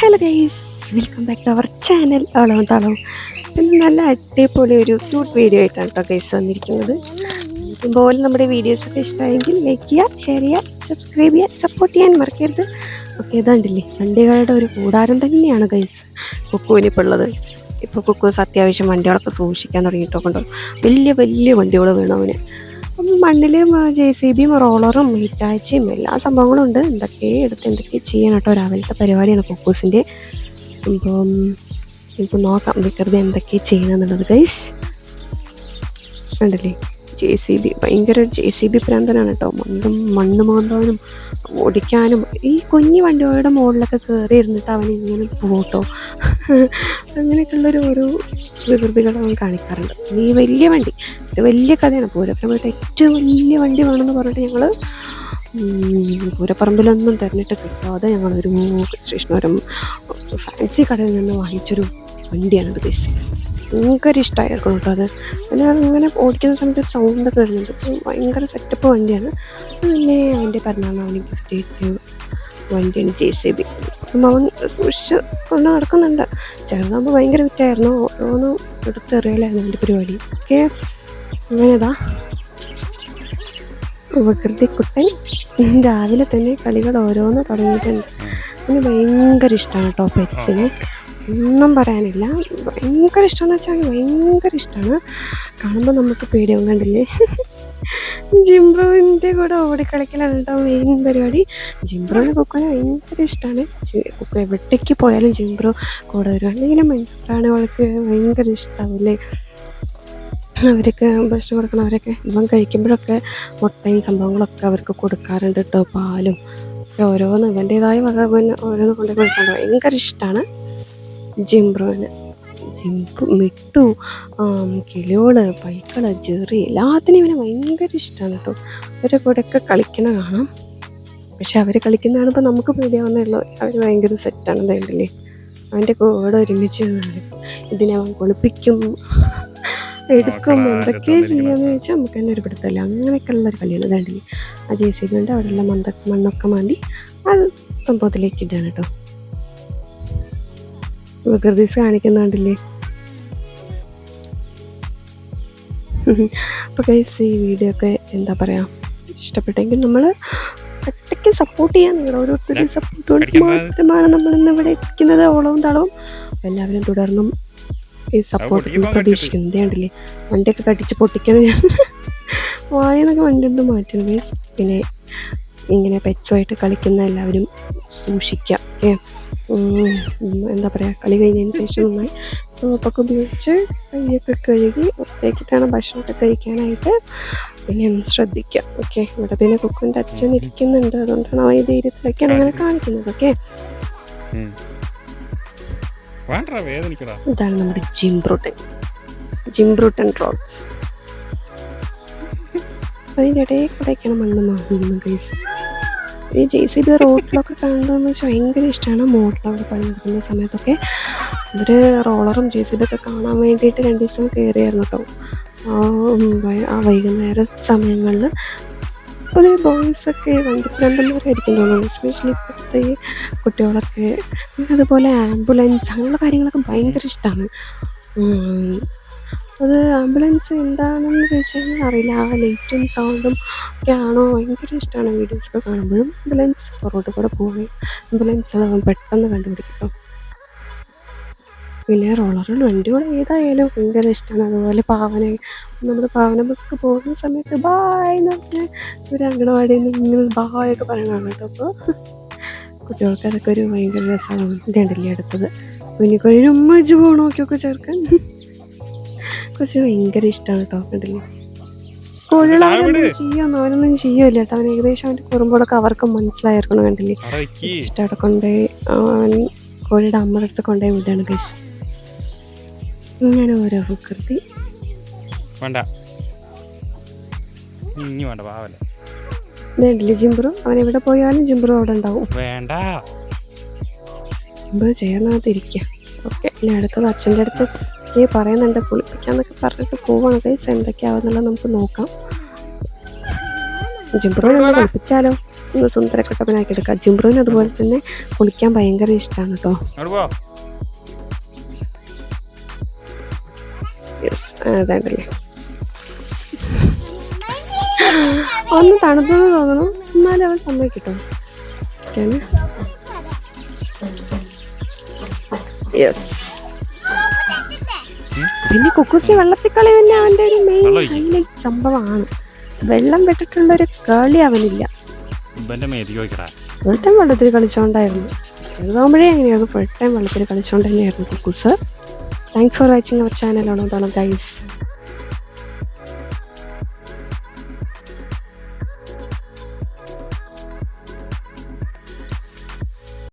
Hello guys welcome back to our channel ഓളവും താളവും ഇന്ന് നല്ല അടിപൊളി ഒരു ക്യൂട്ട് വീഡിയോ ആയിട്ടാണ് കേട്ടോ ഗൈസ് വന്നിരിക്കുന്നത്. ഇതുപോലെ നമ്മുടെ വീഡിയോസൊക്കെ ഇഷ്ടമായെങ്കിൽ ലൈക്ക് ചെയ്യുക ഷെയർ ചെയ്യുക സബ്സ്ക്രൈബ് ചെയ്യുക സപ്പോർട്ട് ചെയ്യാൻ മറക്കരുത്. ഓക്കെ ഇതാണ്ടില്ലേ വണ്ടികളുടെ ഒരു കൂടാരം തന്നെയാണ് ഗൈസ് കുക്കുവിനിപ്പോൾ ഉള്ളത്. ഇപ്പോൾ കുക്കൂസ് അത്യാവശ്യം വണ്ടികളൊക്കെ സൂക്ഷിക്കാൻ തുടങ്ങിയിട്ടൊക്കെ വലിയ വലിയ വണ്ടികൾ വേണം അവന്. മണ്ണിൽ ജെ സി ബിയും റോളറും ഹിറ്റാച്ചിയും എല്ലാ സംഭവങ്ങളും ഉണ്ട് എന്തൊക്കെ എടുത്ത് എന്തൊക്കെ ചെയ്യണം കേട്ടോ രാവിലത്തെ പരിപാടിയാണ് കുക്കൂസിന്റെ അപ്പം നമുക്ക് നോക്കാം വികൃതി എന്തൊക്കെ ചെയ്യണമെന്നുള്ളത് ഗൈസ് കണ്ടില്ലേ? ജെ സി ബി ഭയങ്കര ജെ സി ബി പ്രാന്തനാണ് കേട്ടോ. മണ്ണും മണ്ണ് മാന്താനും ഓടിക്കാനും ഈ കുഞ്ഞു വണ്ടികളുടെ മുകളിലൊക്കെ കയറി ഇരുന്നിട്ട് അവൻ ഇങ്ങനെ പോട്ടോ അങ്ങനെയൊക്കെയുള്ളൊരു ഓരോ വികൃതികൾ അവൻ കാണിക്കാറുണ്ട്. ഈ വലിയ വണ്ടി ഇത് വലിയ കഥയാണ്. പൂരത്തിനുമായിട്ട് ഏറ്റവും വലിയ വണ്ടി വേണമെന്ന് പറഞ്ഞിട്ട് ഞങ്ങൾ പൂരപ്പറമ്പിലൊന്നും തിരഞ്ഞിട്ട് കിട്ടാതെ ഞങ്ങളൊരു സ്റ്റേഷനോരം ഫാൻസി കടയിൽ നിന്ന് വാങ്ങിച്ചൊരു വണ്ടിയാണത് ഗൈസ് ഭയങ്കര ഇഷ്ടമായിരിക്കണം കേട്ടോ അത് പിന്നെ അങ്ങനെ ഓടിക്കുന്ന സമയത്ത് ഒരു സൗണ്ട് ഒക്കെ വരുന്നുണ്ട്. ഭയങ്കര സെറ്റപ്പ് വണ്ടിയാണ്. പിന്നെ അവന്റെ അവന് ഗിഫ്റ്റ് കിട്ടിയ വണ്ടിയാണ് ജെ സി ബി അവൻ സൂക്ഷിച്ച് കൊണ്ട് നടക്കുന്നുണ്ട്. ചെറുതാകുമ്പോൾ ഭയങ്കര വിറ്റായിരുന്നു ഓരോന്നും എടുത്തെറിയലായിരുന്നു അവന്റെ പരിപാടി. ഓക്കെ. അങ്ങനെതാ ഉപകൃതി കുട്ടൻ രാവിലെ തന്നെ കളികൾ ഓരോന്ന് തുടങ്ങിയിട്ടുണ്ട്. അവന് ഭയങ്കര ഇഷ്ടമാണ് കേട്ടോ പെറ്റ്സിനെ ഒന്നും പറയാനില്ല. ഭയങ്കര ഇഷ്ടമെന്ന് വെച്ചാൽ ഭയങ്കര ഇഷ്ടമാണ് കാണുമ്പോൾ നമുക്ക് പേടിയാവും കണ്ടില്ലേ? ജിംബ്രോവിന്റെ കൂടെ ഓടിക്കളിക്കലാണ് മെയിൻ പരിപാടി? ജിംബ്രോവിന് കുക്കുനെ ഭയങ്കര ഇഷ്ടമാണ് കുക്കു എവിടേക്ക് പോയാലും ജിംബ്രോ കൂടെ വരും. അല്ലെങ്കിൽ അവൾക്ക് ഭയങ്കര ഇഷ്ടമാവില്ലേ അവരൊക്കെ ഭക്ഷണം കൊടുക്കണവരൊക്കെ ഇവൻ കഴിക്കുമ്പോഴൊക്കെ മുട്ടയും സംഭവങ്ങളൊക്കെ അവർക്ക് കൊടുക്കാറുണ്ട് കേട്ടോ പാലും. ഓരോന്ന് ഇവന്റേതായ വക പിന്നെ ഓരോന്ന് കൊണ്ടു കൊടുക്കാറുണ്ട്. ഭയങ്കര ഇഷ്ടമാണ് ജിംബ്രോന് ജിംബ് മിട്ടു. കിളിയോട് കിളിയോൾ പൈക്കൾ ജെറി എല്ലാത്തിനും ഇവനെ ഭയങ്കര ഇഷ്ടമാണ് കേട്ടോ അവരുടെ കൂടെയൊക്കെ കളിക്കണ കാണാം. പക്ഷെ അവർ കളിക്കുന്ന കാണുമ്പോൾ നമുക്ക് പേടിയാവുന്നേ ഉള്ളൂ. അവർ ഭയങ്കര സെറ്റാണ് വേണ്ടല്ലേ അവന്റെ കൂടെ ഒരുമിച്ച് ഇതിനെ അവൻ കുളിപ്പിക്കും. എടുക്കും. മക്കളെ എന്തൊക്കെ ആകെ ചെയ്യാന്ന് വെച്ചാൽ നമുക്ക് തന്നെ ഒരു പിടുത്തമില്ല അങ്ങനെയൊക്കെയുള്ള ഒരു കളിയാണ് വേണ്ടല്ലേ ആ ജെ സി കൊണ്ട് അവിടെയുള്ള മന്ത മണ്ണൊക്കെ മാന്തി അത് സംഭവത്തിലേക്ക് ഇടാണ് കേട്ടോ വികൃതീസ് കാണിക്കുന്നുണ്ടല്ലേ? അപ്പോൾ ഗൈസ് ഈ വീഡിയോ ഒക്കെ എന്താ പറയുക ഇഷ്ടപ്പെട്ടെങ്കിൽ നമ്മൾ ഒറ്റയ്ക്ക് സപ്പോർട്ട് ചെയ്യാൻ നിങ്ങൾ ഓരോരുത്തരും സപ്പോർട്ട് കൊണ്ട്. മാത്രമാണ് നമ്മൾ ഇന്ന് ഇവിടെ ഇരിക്കുന്നത്. ഓളവും തളവും എല്ലാവരും തുടർന്നും ഈ സപ്പോർട്ട് പൊട്ടിക്കുമ്പോൾ പ്രതീക്ഷിക്കുന്നു ദേ കണ്ടില്ലേ? വണ്ടിയൊക്കെ കടിച്ച് പൊട്ടിക്കണം ഞാൻ. വായനൊക്കെ വണ്ടി ഒന്ന് മാറ്റണം ഗൈസ് പിന്നെ ഇങ്ങനെ പെറ്റ്സുമായിട്ട് കളിക്കുന്ന എല്ലാവരും സൂക്ഷിക്കാം ഓക്കെ എന്താ പറയുക കളി കഴിഞ്ഞതിന് ശേഷം നന്നായി. സോപ്പൊക്കെ ഉപയോഗിച്ച് കൈയൊക്കെ കഴുകി വൃത്തിയാക്കിയിട്ടാണ് ഭക്ഷണമൊക്കെ കഴിക്കാനായിട്ട് പിന്നെ ഒന്ന് ശ്രദ്ധിക്കുക. ഓക്കെ ഇവിടെ പിന്നെ കുക്കുന്റെ അച്ഛൻ ഇരിക്കുന്നുണ്ട്. അതുകൊണ്ടാണ് ഈ ധൈര്യത്തിലൊക്കെയാണ് അങ്ങനെ കാണിക്കുന്നത്. ഓക്കെ ഇതാണ് നമ്മുടെ ജിംബ്രൂട്ടൻ ജിംബ്രൂട്ടൻ റോഡ്സ് അതിന്റെ ഇടയിൽ കൂടെയൊക്കെയാണ് മണ്ണ് മാറുന്നത് ഗൈസ് ഈ ജെ സി ബി റോഡിലൊക്കെ കാണുന്നതെന്ന് വെച്ചാൽ ഭയങ്കര ഇഷ്ടമാണ് മോട്ടിലൊക്കെ പണിയെടുക്കുന്ന സമയത്തൊക്കെ അവർ റോളറും ജെ സി ബി ഒക്കെ കാണാൻ വേണ്ടിയിട്ട് രണ്ട് ദിവസം കയറിയായിരുന്നു കേട്ടോ ആ വൈകുന്നേര സമയങ്ങളിൽ പുതിയ ബോയ്സൊക്കെ വണ്ടിപ്രാന്തന്മാരായിരിക്കും തോന്നുന്നു. എസ്പെഷ്യലി ഇപ്പോഴത്തെ കുട്ടികളൊക്കെ. പിന്നെ അതുപോലെ ആംബുലൻസ് അങ്ങനെയുള്ള കാര്യങ്ങളൊക്കെ ഭയങ്കര ഇഷ്ടമാണ് അത് ആംബുലൻസ് എന്താണെന്ന് ചോദിച്ചു കഴിഞ്ഞാൽ അറിയില്ല. ആ ലൈറ്റും സൗണ്ടും ഒക്കെ ആണോ? ഭയങ്കര ഇഷ്ടമാണ് വീഡിയോസൊക്കെ കാണുമ്പോഴും ആംബുലൻസ് പുറകോട്ട് കൂടെ പോവുകയും ആംബുലൻസ് പെട്ടെന്ന് കണ്ടുപിടിക്കും. പിന്നെ റോളർ വണ്ടികൾ ഏതായാലും ഭയങ്കര ഇഷ്ടമാണ്. അതുപോലെ പാവന നമ്മുടെ പാവന ബസ്സൊക്കെ പോകുന്ന സമയത്ത് ബായ് എന്ന് പറഞ്ഞാൽ ഒരു അംഗനവാടിയിൽ നിന്ന് ഇങ്ങനെ ബായ് ഒക്കെ പറയണതാണ് കേട്ടോ. അപ്പോൾ കുട്ടികൾക്ക് അതൊക്കെ ഒരു ഭയങ്കര രസമാണ്. ഇതുണ്ടല്ലേ അടുത്തത്. കുഞ്ഞിക്കൊഴിന് ഉമ്മ വെച്ച് നോക്കിയൊക്കെ ചേർക്കാൻ. കുറച്ച് ഭയങ്കര ഇഷ്ടമാണ് കേട്ടോ കണ്ടില്ലേ കോഴികൾ അവരൊന്നും ചെയ്യുമെന്ന് അവനൊന്നും ചെയ്യുമല്ല കേട്ടോ അവൻ ഏകദേശം അവന്റെ കുറുമ്പോഴൊക്കെ അവർക്ക് മനസ്സിലായിരിക്കണം കണ്ടില്ലേ? ഇഷ്ടം വെച്ചിട്ട് അവിടെ കൊണ്ടുപോയി അവൻ കോഴിയുടെ അമ്മയുടെ അടുത്ത് കൊണ്ടുപോയി വിടാണ് ഗൈസ് ഇങ്ങനെ ഓരോ വികൃതി വേണ്ട. ഇനി വേണ്ട പാവല്ല. ഇതേണ്ടില്ലേ ജിംബ്രു അവൻ എവിടെ പോയാലും ജിംബ്രു അവിടെ ഉണ്ടാവും. വേണ്ട. ജിംബ്രു ചേർന്നകത്ത് ഇരിക്കുക ഓക്കെ ഇനി അടുത്തത് അച്ഛന്റെ അടുത്ത് ഈ പറയുന്നുണ്ട് കുളിപ്പിക്കാന്നൊക്കെ പറഞ്ഞിട്ട് പോവാണ്. ഗൈസ് എന്തൊക്കെയാവുന്നുള്ളത് നമുക്ക് നോക്കാം. ജിംബ്രോനെ നമ്മൾ കുളിപ്പിച്ചാലോ? ഒന്ന് സുന്ദരക്കുട്ടപ്പനാക്കി എടുക്കാം. ജിംബ്രോന് അതുപോലെ തന്നെ കുളിക്കാൻ ഭയങ്കര ഇഷ്ടമാണ് കേട്ടോ. യെസ് അതാണ്ടല്ലേ ഒന്ന് തണുത്തെന്ന് തോന്നുന്നു എന്നാലും അവൻ സമ്മതിക്കട്ടോ. യെസ് പിന്നെ കുക്കുസി വെള്ളത്തിൽ കളി തന്നെ അവന്റെ ഒരു മെയിൻ. ഹൈലൈറ്റ് സംഭവമാണ്. വെള്ളം വിട്ടിട്ടുള്ള ഒരു കളി അവനില്ല. ഫുൾ ടൈം വെള്ളത്തിൽ കളിച്ചോണ്ടായിരുന്നു. ചെറുതാകുമ്പോഴേ അങ്ങനെയായിരുന്നു. ഫുൾ ടൈം വെള്ളത്തിൽ കളിച്ചോണ്ട് തന്നെയായിരുന്നു കുക്കുസ്. Thanks for watching our channel ഓണോത്തോളം guys